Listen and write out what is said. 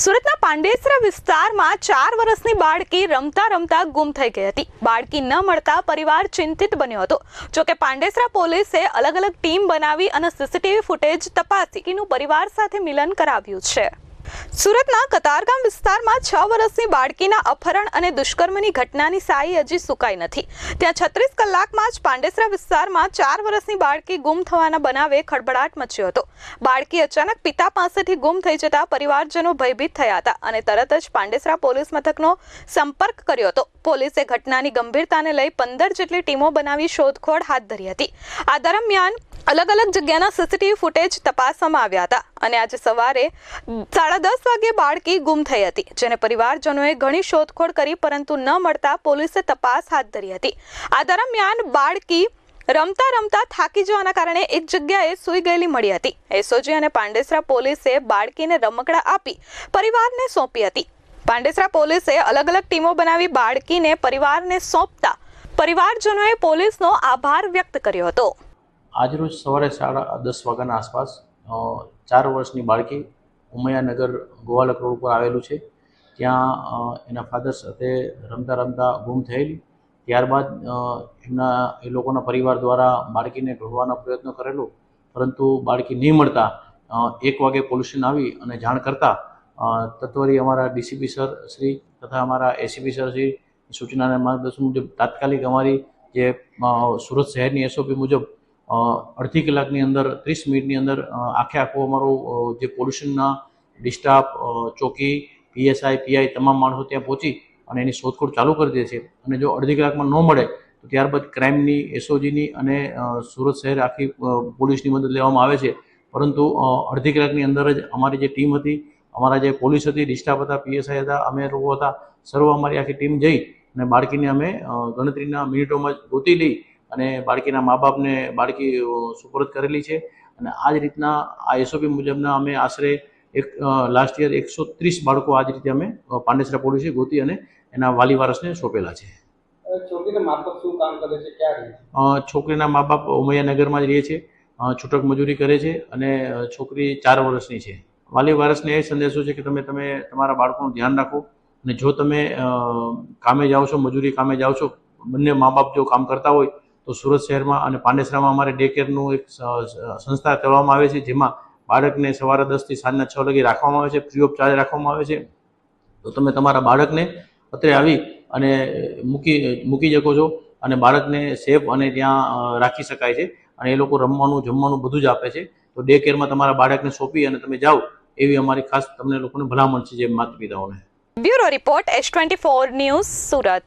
સુરતના પાંડેસરા વિસ્તારમાં ચાર વર્ષની બાળકી રમતા રમતા ગુમ થઈ ગઈ હતી. બાળકી ન મળતા પરિવાર ચિંતિત બન્યો હતો. જોકે પાંડેસરા પોલીસે અલગ અલગ ટીમ બનાવી અને સીસીટીવી ફૂટેજ તપાસીનું પરિવાર સાથે મિલન કરાવ્યું છે. સુરતના કતારગામ વિસ્તારમાં છ વર્ષની બાળકીના અપહરણ અને દુષ્કર્મની ઘટનાની સાઈ હજી સુકાઈ નથી. ત્યાં છત્રીસ કલાકમાં જ પાંડેસરા વિસ્તારમાં ચાર વર્ષની બાળકી ગુમ થવાના બનાવે ખળભળાટ મચ્યો હતો. બાળકી અચાનક પિતા પાસેથી ગુમ થઈ જતા પરિવારજનો ભયભીત થયા હતા અને તરત જ પાંડેસરા પોલીસ મથકનો સંપર્ક કર્યો હતો. પોલીસે ઘટનાની ગંભીરતાને લઈ પંદર જેટલી ટીમો બનાવી શોધખોળ હાથ ધરી હતી. આ દરમિયાન અલગ અલગ જગ્યાના સીસીટીવી ફૂટેજ તપાસવામાં આવ્યા હતા. અને આજે સવારે સાડા દસ વાગ્યે બાળકી ગુમ થઈ હતી, જેને પરિવારજનોએ ઘણી શોધખોળ કરી પરંતુ ન મળતા પોલીસે તપાસ હાથ ધરી હતી. આ દરમિયાન બાળકી રમતા રમતા થાકી જવાના કારણે એક જગ્યાએ સૂઈ ગયેલી મળી હતી. એસઓજી અને પાંડેસરા પોલીસે બાળકીને રમકડા આપી પરિવારને સોંપી હતી. પાંડેસરા પોલીસે અલગ અલગ ટીમો બનાવી બાળકીને પરિવારને સોંપતા પરિવારજનોએ પોલીસનો આભાર વ્યક્ત કર્યો હતો. આજરોજ સવારે સાડા દસ વાગ્યાના આસપાસ ચાર વર્ષની બાળકી ઉમૈયાનગર ગોવાલક રોડ ઉપર આવેલું છે. ત્યાં એના ફાધર સાથે રમતા રમતા ગુમ થયેલી. ત્યારબાદ એમના, એ લોકોના પરિવાર દ્વારા બાળકીને ઢોળવાનો પ્રયત્ન કરેલો. પરંતુ બાળકી નહીં મળતા એક વાગે પોલ્યુશન આવી અને જાણ કરતાં તત્વરી અમારા ડીસીપી સર શ્રી તથા અમારા એસીપી સર શ્રી સૂચનાના માર્ગદર્શન મુજબ તાત્કાલિક અમારી જે સુરત શહેરની એસઓપી મુજબ અડધી કલાકની અંદર, ત્રીસ મિનિટની અંદર આખે આખું અમારું જે પોલ્યુશનના ડિસ્ટાફ ચોકી, પીએસઆઈ, પીઆઈ તમામ માણસો ત્યાં પહોંચી અને એની શોધખોળ ચાલુ કરી દે છે. અને જો અડધી કલાકમાં ન મળે, તો ત્યારબાદ ક્રાઇમની, એસઓજીની અને સુરત શહેર આખી પોલીસની મદદ લેવામાં આવે છે. પરંતુ અડધી કલાકની અંદર જ અમારી જે ટીમ હતી, અમારા જે પોલીસ હતી ડિસ્ટાફ હતા, પીએસઆઈ હતા, અમે લોકો હતા, સર્વ અમારી આખી ટીમ જઈ અને બાળકીને અમે ગણતરીના મિનિટોમાં જ ગોતી લઈ અને બાળકીના મા બાપને બાળકી સુપરત કરેલી છે. અને આ જ રીતના આ એસઓપી મુજબના અમે આશરે એક લાસ્ટ યર એકસો ત્રીસ બાળકો આ જ રીતે અમે પાંડેસરા પોલીસે ગોતી અને એના વાલી વારસને સોંપેલા છે. છોકરીના મા બાપ છોકરીના મા ઉમૈયાનગરમાં જ રહે છે છૂટક મજૂરી કરે છે અને છોકરી ચાર વર્ષની છે. વાલી વારસને એ સંદેશો છે કે તમે તમે તમારા બાળકોનું ધ્યાન રાખો અને જો તમે કામે જાઓ છો મજૂરી કામે જાઓ છો બંને મા બાપ જો કામ કરતા હોય તો સુરત શહેરમાં અને પાંડેસરામાં અમારે ડે કેરનું એક સંસ્થા કરવામાં આવે છે, જેમાં બાળકને સવારે દસથી સાંજના છ વાગે રાખવામાં આવે છે ફ્રી ઓફ ચાર્જ રાખવામાં આવે છે. તો તમે તમારા બાળકને અત્રે આવી અને મૂકી મૂકી શકો છો અને બાળકને સેફ અને ત્યાં રાખી શકાય છે. અને એ લોકો રમવાનું, જમવાનું બધું જ આપે છે. તો ડે કેરમાં તમારા બાળકને સોંપી અને તમે જાઓ, એવી અમારી ખાસ તમને લોકોને ભલામણ છે, જે માતા પિતાઓને bureau report S twenty four news Surat.